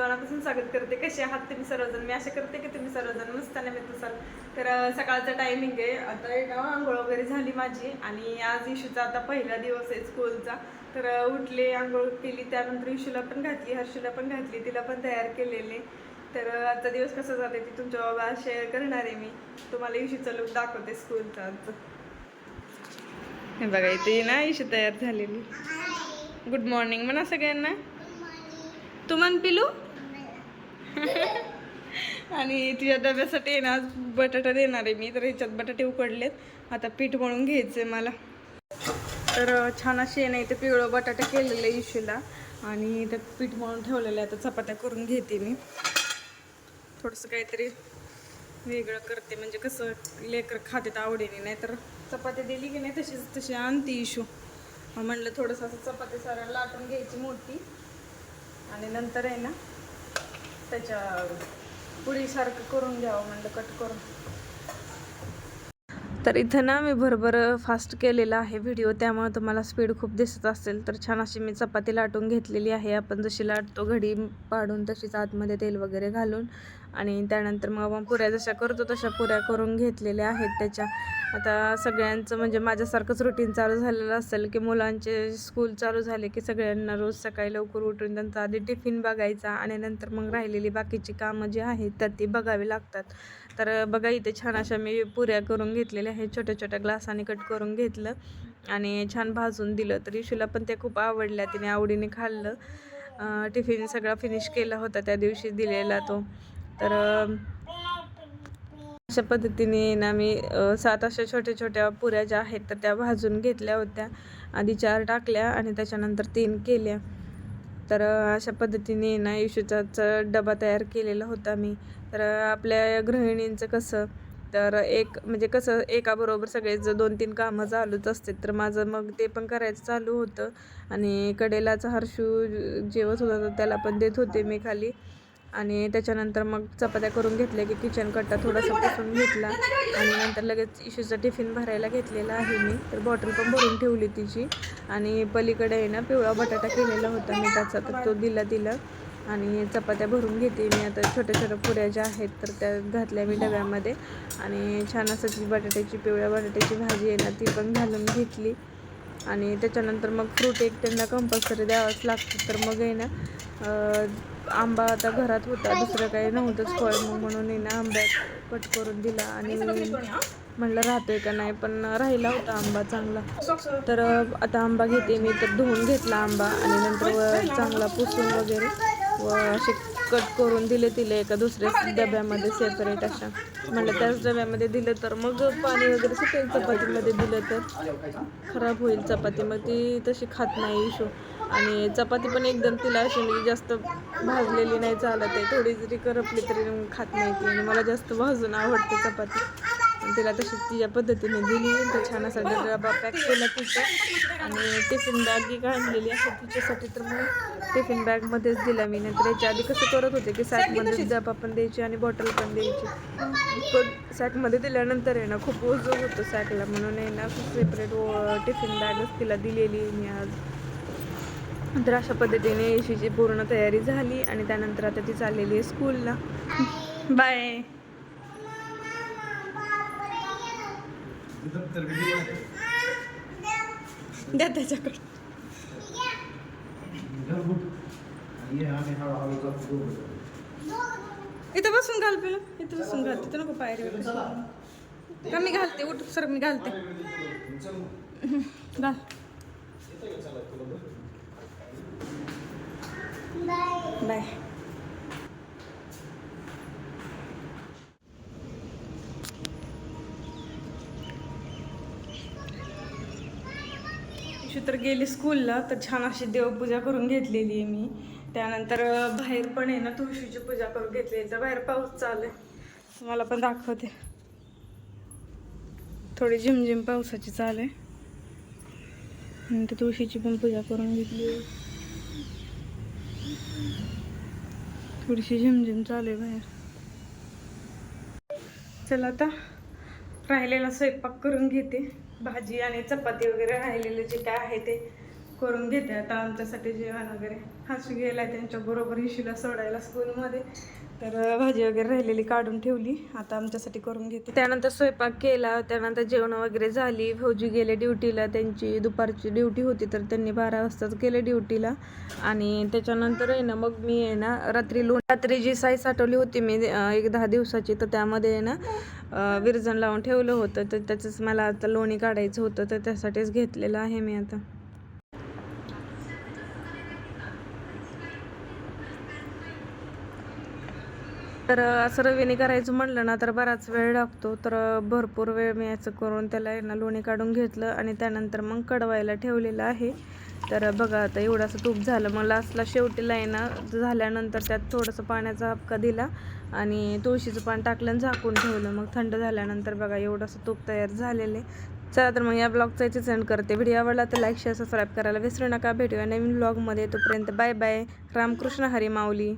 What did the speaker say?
मनापासून स्वागत करते. कसे आहात तुम्ही सर्वजण? मी आशा करते की तुम्ही सर्वजण मस्त मिळत असाल. तर सकाळचा टायमिंग आहे. आता एक आंघोळ वगैरे झाली माझी आणि आज इशूचा आता पहिला दिवस आहे स्कूलचा तर उठले आंघोळ केली त्यानंतर इशूला पण घातली हर्षूला पण घातली तिला पण तयार केलेले. तर आजचा दिवस कसा जाते ती तुमच्या बाबा शेअर करणार आहे मी. तुम्हाला इशूचा लुक दाखवते स्कूलचा आजचं. हे बघा इथे ना इशू तयार झालेली. गुड मॉर्निंग म्हणा सगळ्यांना. तू म्हण पिलू आणि तुझ्या डब्यासाठी आहे ना आज बटाटा देणार आहे मी तर ह्याच्यात बटाटे उकडलेत. आता पीठ मळून घ्यायचं आहे मला. तर छान अशी आहे ना इथे पिवळं बटाटा केलेलं आहे इशूला. आणि त्यात पीठ मळून ठेवलेलं आहे आता चपात्या करून घेते मी. थोडंसं काहीतरी वेगळं करते म्हणजे कसं लेकर खाते आवडीने नाही तर चपाती दिली की नाही तशीच तशी आणते इशू म्हणलं थोडंसं असं चपाती सारा लाटून घ्यायची मोठी. आणि नंतर आहे ना त्याच्या पुडीसारखं करून घ्यावं म्हणलं कट करून. तर इथं ना मी भरभर फास्ट केलेला आहे व्हिडिओ त्यामुळे तुम्हाला स्पीड खूप दिसत असेल. तर छान अशी मी चपाती लाटून घेतलेली आहे. आपण जशी लाटतो घडी पाडून तशीच आतमध्ये तेल वगैरे घालून. आणि त्यानंतर मग आपण पुऱ्या जशा करतो तशा पुऱ्या करून घेतलेल्या आहेत त्याच्या. आता सगळ्यांचं म्हणजे माझ्यासारखंच रुटीन चालू झालेलं असेल की मुलांचे स्कूल चालू झाले की सगळ्यांना रोज सकाळी लवकर उठून त्यांचा आधी टिफिन बघायचा आणि नंतर मग राहिलेली बाकीची कामं जी आहेत तर ती बघावी लागतात. तर बघा इथे छान अशा मी पुऱ्या करून घेतलेल्या आहेत छोट्या छोट्या ग्लासाने कट करून घेतलं आणि छान भाजून दिलं. तर इशूला पण त्या खूप आवडल्या तिने आवडीने खाल्लं. टिफिन सगळा फिनिश केला होता त्या दिवशी दिलेला तो. तर अशा पद्धतीने ना मी सात अशा छोट्या छोट्या पुऱ्या ज्या आहेत तर त्या भाजून घेतल्या होत्या. आधी चार टाकल्या आणि त्याच्यानंतर तीन केल्या. तर अशा पद्धतीने ना इशूचाच डबा तयार केलेला होता मी. तर आपल्या गृहिणींचं कसं तर एक म्हणजे कसं एकाबरोबर सगळेच दोन तीन कामं चालूच असते तर माझं मग ते पण करायचं चालू होतं. आणि कडेलाचा हर्षू जेवत होता तर त्याला पण देत होते मी खाली. आणि त्याच्यानंतर मग चपात्या करून घेतल्या की किचन कट्टा थोडासा पुसून घेतला. आणि नंतर लगेच इशूचा टिफिन भरायला घेतलेला आहे मी. तर बॉटल पण भरून ठेवली तिची. आणि पलीकडे आहे ना पिवळा बटाटा केलेला होता मी त्याचा तर तो दिला दिला आणि चपात्या भरून घेते मी. आता छोट्या छोट्या पुऱ्या ज्या आहेत तर त्या घातल्या मी डब्यामध्ये. आणि छान असं ती बटाट्याची पिवळ्या बटाट्याची भाजी आहे ना ती पण घालून घेतली. आणि त्याच्यानंतर मग फ्रूट एक त्यांना कंपल्सरी द्यावंच लागतं. तर मग आहे ना आंबा आता घरात होता दुसरं काही नव्हतंच फळ मग म्हणून ना आंब्या कट करून दिला आणि म्हणलं राहतोय का नाही पण राहिला होता आंबा चांगला. तर आता आंबा घेते मी तर धुवून घेतला आंबा आणि नंतर व चांगला पुसून वगैरे व असे कट करून दिले तिले एका दुसऱ्या डब्यामध्ये सेपरेट अशा. म्हणलं त्याच डब्यामध्ये दिलं तर मग पाणी वगैरे सुटेल चपातीमध्ये दिलं तर. खराब होईल चपाती मग ती तशी खात नाही इशू आणि चपाती पण एकदम तिला अशी म्हणजे जास्त भाजलेली नाही चालत आहे. थोडी जरी करपली तरी खात नाही ती. आणि मला जास्त भाजून आवडते चपाती. आणि तिला तशी तिच्या पद्धतीने दिली. तर छान असा डबा पॅक केला तिचं आणि टिफिन बॅग ही काढलेली असं तिच्यासाठी तर मग टिफिन बॅगमध्येच दिला मी. नंतर याच्या आधी कसं करत होते की सॅकमध्ये डबा पण द्यायची आणि बॉटल पण द्यायची. पण सॅकमध्ये दिल्यानंतर आहे ना खूप ओझं होतं सॅकला म्हणून आहे ना सेपरेट टिफिन बॅगच तिला दिलेली मी आज. तर अशा पद्धतीने येशीची पूर्ण तयारी झाली आणि त्यानंतर आता ती चाललेली आहे स्कूलला. बाय. द्या त्याच्याकडे. इथं बसून घाल पिलं इथं बसून घाल. तिथं नको पायरी का मी घालते? उठ सर मी घालते. घाल. बाय. तर गेली स्कूलला तर छान अशी देवपूजा करून घेतलेली आहे मी. त्यानंतर बाहेर पण आहे ना तुळशीची पूजा करून घेतलेली तर बाहेर पाऊस चालू आहे. तुम्हाला पण दाखवते. थोडी झिमझिम पावसाची चाल आहे. नंतर तुळशीची पण पूजा करून घेतली थोडीशी झिमझिम चालू आहे बाहेर. चला आता राहिलेला स्वयंपाक करून घेते. भाजी आणि चपाती वगैरे राहिलेले जे काय आहे ते करून घेते. आता आमच्यासाठी जेवण वगैरे हसू गेला त्यांच्या बरोबर इशूला सोडायला स्कूलमध्ये तर भाजी वगैरे राहिलेली काढून ठेवली. आता आमच्यासाठी करून घेते. त्यानंतर स्वयंपाक केला. त्यानंतर जेवण वगैरे झाली. फौजी गेले ड्युटीला. त्यांची दुपारची ड्युटी होती तर त्यांनी बारा वाजताच गेले ड्युटीला. आणि त्याच्यानंतर आहे ना मग मी आहे ना रात्री लोण रात्री जी साई साठवली होती मी एक दहा दिवसाची तर त्यामध्ये आहे ना विरजण लावून ठेवलं होतं. तर त्याचंच मला आता लोणी काढायचं होतं तर त्यासाठीच घेतलेलं आहे मी आता. तर असं रवीने करायचं म्हणलं ना तर बराच वेळ लागतो. तर भरपूर वेळ मी याचं करून त्याला यांना लोणी काढून घेतलं आणि त्यानंतर मग कडवायला ठेवलेलं आहे. तर बघा आता एवढंसं तूप झालं. मग लास्टला शेवटीला आहे ना झाल्यानंतर त्यात थोडंसं पाण्याचा हपका दिला आणि तुळशीचं पान टाकलं आणि झाकून ठेवलं. मग थंड झाल्यानंतर बघा एवढंसं तूप तयार झालेलं आहे. चला तर मग या ब्लॉगचा इथे सेंड करते. व्हिडिओ आवडला तर लाईक शेअर सबस्क्राईब करायला विसरू नका. भेटूया नवीन ब्लॉगमध्ये. तोपर्यंत बाय बाय. रामकृष्ण हरी माऊली.